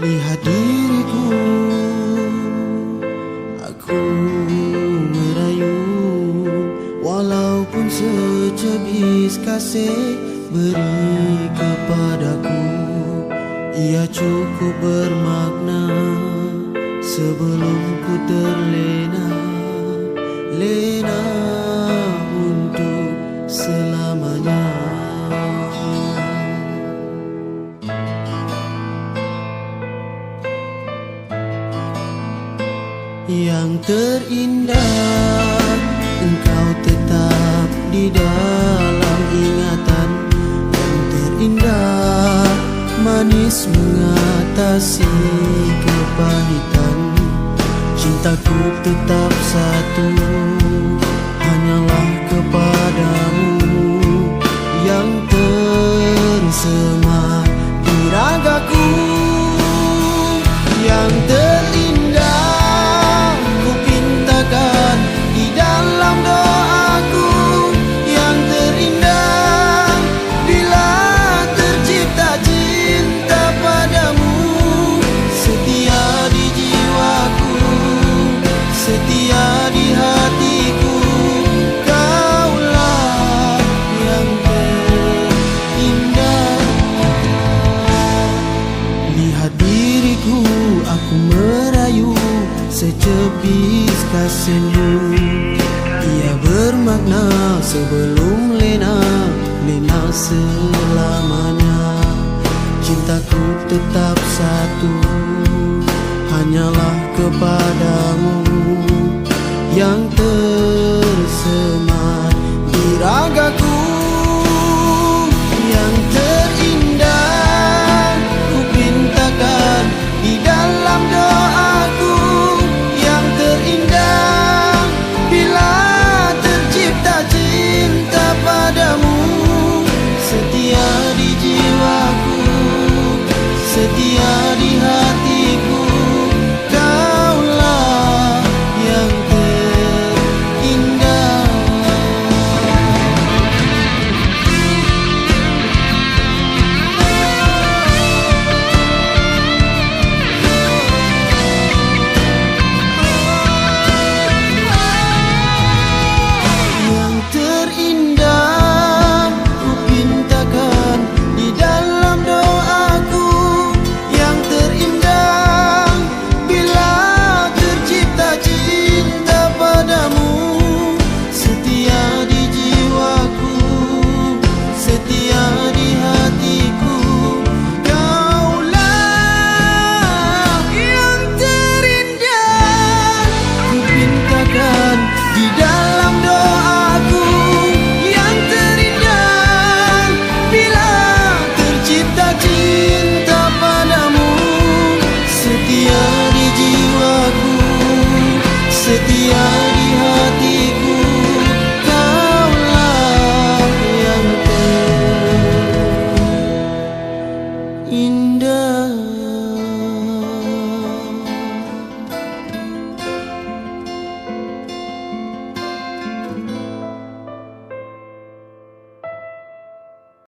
Lihat diriku. Aku merayu. Walaupun secebis kasih Beri kepadaku. Ia cukup bermakna Sebelum ku terlena. Lena untuk selamanya. Yang terindah. Engkau tetap di dalam ingatan Yang terindah. Manis mengatasi kepahitan. Cintaku tetap satu Hanyalah kepadamu aku merayu Secepis kasihmu. Ia bermakna sebelum lena Lena selamanya. Cintaku tetap satu Hanyalah kepadamu. Yang tersemat Setia di jiwaku Setia di hatiku setia di jiwaku setia